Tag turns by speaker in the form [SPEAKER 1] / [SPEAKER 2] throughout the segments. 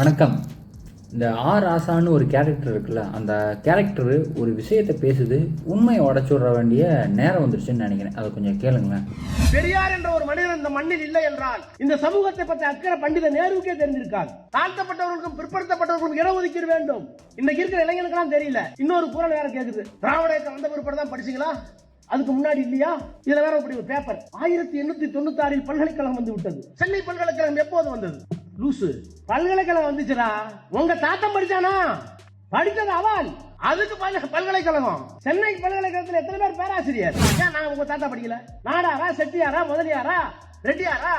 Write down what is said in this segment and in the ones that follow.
[SPEAKER 1] வணக்கம். இந்த ஆர் ஆசான்னு ஒரு கேரக்டர் இருக்குல்ல அந்த கேரக்டரு ஒரு விஷயத்தை பேசுது உண்மையை உடச்சி விட வேண்டிய நேரம் வந்துருச்சுன்னு நினைக்கிறேன். அதை கொஞ்சம் கேளுங்களேன்.
[SPEAKER 2] பெரியார் என்ற ஒரு மனிதன் இந்த மண்ணில் இல்லை என்றால் இந்த சமூகத்தை பற்றி அக்கறை பண்டித நேருக்கே தெரிஞ்சிருக்காது தாழ்த்தப்பட்டவர்களுக்கும் பிற்படுத்தப்பட்டவர்களுக்கும் இடஒதுக்கீடு வேண்டும். இன்னைக்கு இருக்கிற இளைஞனுக்கெல்லாம் தெரியல. இன்னொரு குரல் வேற கேக்குது. திராவிட இயக்கம் வந்த பிற்பாடு தான் படிச்சீங்களா? அதுக்கு முன்னாடி இல்லையா? இதுல வேற இப்படி ஒரு பேப்பர் ஆயிரத்தி எண்ணூத்தி தொண்ணூத்தி ஆறில் பல்கலைக்கழகம் வந்து விட்டது. சென்னை பல்கலைக்கழகம் எப்போது வந்தது? லூசு. பல்கலைக்கழகம் வந்துச்சுடா. உங்க தாத்தம் படிச்சானா? படித்தது அவால் அதுக்கு பல்கலைக்கழகம். சென்னை பல்கலைக்கழகத்தில் எத்தனை பேர் பேராசிரியர்? ஏன் நான் உங்க தாத்தா படிக்கல? நாடாரா செட்டியாரா முதலியாரா ரெட்டியாரா?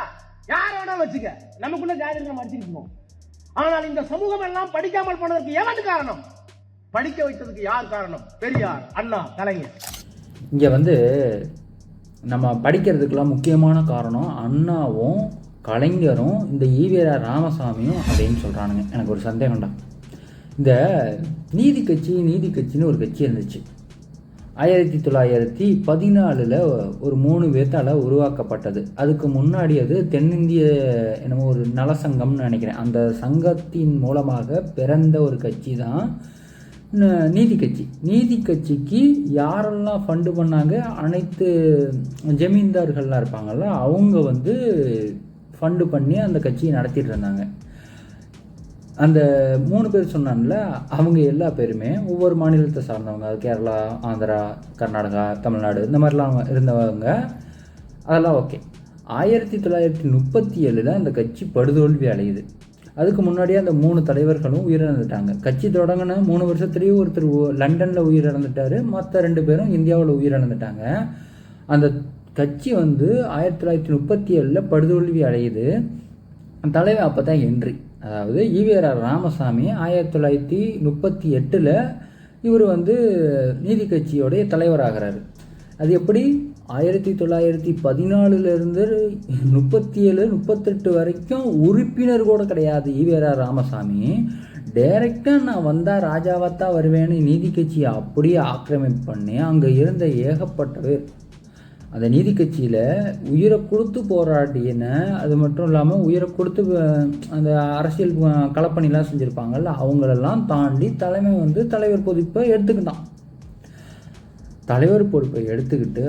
[SPEAKER 2] யார வேணா வச்சுக்க? நமக்குள்ள ஜாதி நம்ம படிச்சிருக்கோம் ஆனால் இந்த சமூகம் எல்லாம் படிக்காமல் போனதற்கு எவன் காரணம்? படிக்க வைத்ததுக்கு யார் காரணம்? பெரியார் அண்ணா கலைஞர்.
[SPEAKER 1] இங்கே வந்து நம்ம படிக்கிறதுக்கெல்லாம் முக்கியமான காரணம் அண்ணாவும் கலைஞரும் இந்த ஈவேரா ராமசாமியும் அப்படின்னு சொல்கிறானுங்க எனக்கு ஒரு சந்தேகம்டா. இந்த நீதி கட்சி நீதி கட்சின்னு ஒரு கட்சி இருந்துச்சு. ஆயிரத்தி தொள்ளாயிரத்தி பதினாலில் ஒரு மூணு பேர்த்தால் உருவாக்கப்பட்டது. அதுக்கு முன்னாடி அது தென்னிந்திய என்னமோ ஒரு நலசங்கம்னு நினைக்கிறேன். அந்த சங்கத்தின் மூலமாக பிறந்த ஒரு கட்சி தான் நீதி கட்சி. நீதி கட்சிக்கு யாரெல்லாம் ஃபண்டு பண்ணாங்க? அனைத்து ஜமீன்தார்கள்லாம் இருப்பாங்கல்ல அவங்க வந்து ஃபண்டு பண்ணி அந்த கட்சியை நடத்திட்டு இருந்தாங்க. அந்த மூணு பேர் சொன்னான்ல அவங்க எல்லா பேருமே ஒவ்வொரு மாநிலத்தை சார்ந்தவங்க கேரளா ஆந்திரா கர்நாடகா தமிழ்நாடு இந்த மாதிரிலாம் இருந்தவங்க அதெல்லாம் ஓகே ஆயிரத்தி தொள்ளாயிரத்தி முப்பத்தி ஏழில் அந்த கட்சி படுதோல்வி அடையுது. அதுக்கு முன்னாடியே அந்த மூணு தலைவர்களும் உயிரிழந்துட்டாங்க. கட்சி தொடங்கின மூணு வருஷத்துலேயும் ஒருத்தர் லண்டனில் உயிரிழந்துட்டாரு மற்ற ரெண்டு பேரும் இந்தியாவில் உயிரிழந்துட்டாங்க. அந்த கட்சி வந்து ஆயிரத்தி தொள்ளாயிரத்தி முப்பத்தி ஏழில் படுதோல்வி அடையுது. தலைவன் அப்போ தான் என்ட்ரி அதாவது ஈவேரா ராமசாமி ஆயிரத்தி தொள்ளாயிரத்தி முப்பத்தி எட்டில் இவர் வந்து நீதி கட்சியோடைய தலைவராகிறாரு. அது எப்படி? ஆயிரத்தி தொள்ளாயிரத்தி பதினாலுலேருந்து முப்பத்தி ஏழு முப்பத்தெட்டு வரைக்கும் உறுப்பினர் கூட கிடையாது ஈவேரா ராமசாமி. டைரெக்டாக நான் வந்தால் ராஜாவாத்தான் வருவேன்னு நீதி கட்சியை அப்படியே ஆக்கிரமிப்பு பண்ணி அங்கே இருந்த ஏகப்பட்ட பேர் அந்த நீதி கட்சியில் உயிரை கொடுத்து போராடின அது மட்டும் இல்லாமல் உயிரை கொடுத்து அந்த அரசியல் களப்பணிலாம் செஞ்சுருப்பாங்கல்ல அவங்களெல்லாம் தாண்டி தலைமை வந்து தலைவர் பொறுப்பை எடுத்துக்கிட்டான். தலைவர் பொறுப்பை எடுத்துக்கிட்டு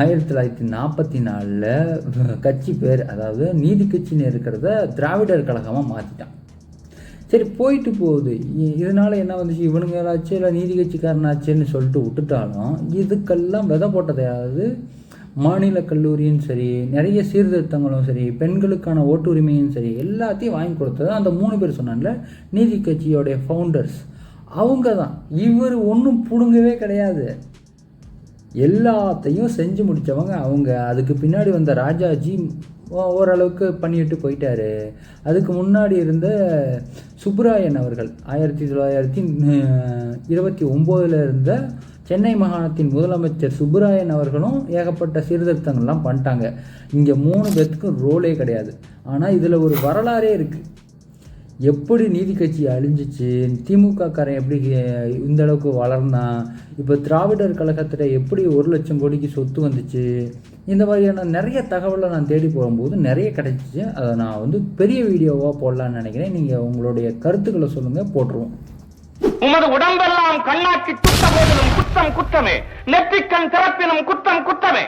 [SPEAKER 1] ஆயிரத்தி தொள்ளாயிரத்தி நாற்பத்தி நாலில் கட்சி பேர் அதாவது நீதி கட்சின்னு இருக்கிறத திராவிடர் கழகமாக மாற்றிட்டான் சரி போயிட்டு போகுது. இதனால் இதனால என்ன வந்துச்சு? இவனுங்களாச்சு இல்லை நீதி கட்சிக்காரனாச்சுன்னு சொல்லிட்டு விட்டுட்டாலும் இதுக்கெல்லாம் விதை போட்டது மாநில கல்லூரியும் சரி நிறைய சீர்திருத்தங்களும் சரி பெண்களுக்கான ஓட்டுரிமையும் சரி எல்லாத்தையும் வாங்கி கொடுத்தது அந்த மூணு பேர் சொன்னான்ல நீதி கட்சியோடைய ஃபவுண்டர்ஸ் அவங்க தான் இவர் ஒன்றும் பிடுங்கவே கிடையாது. எல்லாத்தையும் செஞ்சு முடித்தவங்க அவங்க. அதுக்கு பின்னாடி வந்த ராஜாஜி ஓ- ஓரளவுக்கு பண்ணிட்டு போயிட்டாரு. அதுக்கு முன்னாடி இருந்த சுப்ராயன் அவர்கள் ஆயிரத்தி தொள்ளாயிரத்தி இருபத்தி ஒம்போதில் இருந்த சென்னை மாகாணத்தின் முதலமைச்சர் சுப்புராயன் அவர்களும் ஏகப்பட்ட சீர்திருத்தங்கள்லாம் பண்ணிட்டாங்க. இங்கே மூணு பேர்த்துக்கும் ரோலே கிடையாது. ஆனால் இதில் ஒரு வரலாறே இருக்குது எப்படி நீதி கட்சி அழிஞ்சிச்சு திமுக காரன் எப்படி இந்த அளவுக்கு வளர்ந்தான் இப்போ திராவிடர் கழகத்தில் எப்படி ஒரு லட்சம் கோடிக்கு சொத்து வந்துச்சு இந்த மாதிரியான நிறைய தகவலை நான் தேடி போகும்போது நிறைய கிடைச்சிச்சு. அதை நான் வந்து பெரிய வீடியோவாக போடலான்னு நினைக்கிறேன். நீங்கள் உங்களுடைய கருத்துக்களை சொல்லுங்கள் போட்டுருவோம்.
[SPEAKER 3] உமது உடம்பெல்லாம் கண்ணாக்கி குத்த போதிலும் குத்தம் குத்தமே. நெற்றிக்கண் திறப்பினும் குத்தம் குத்தமே.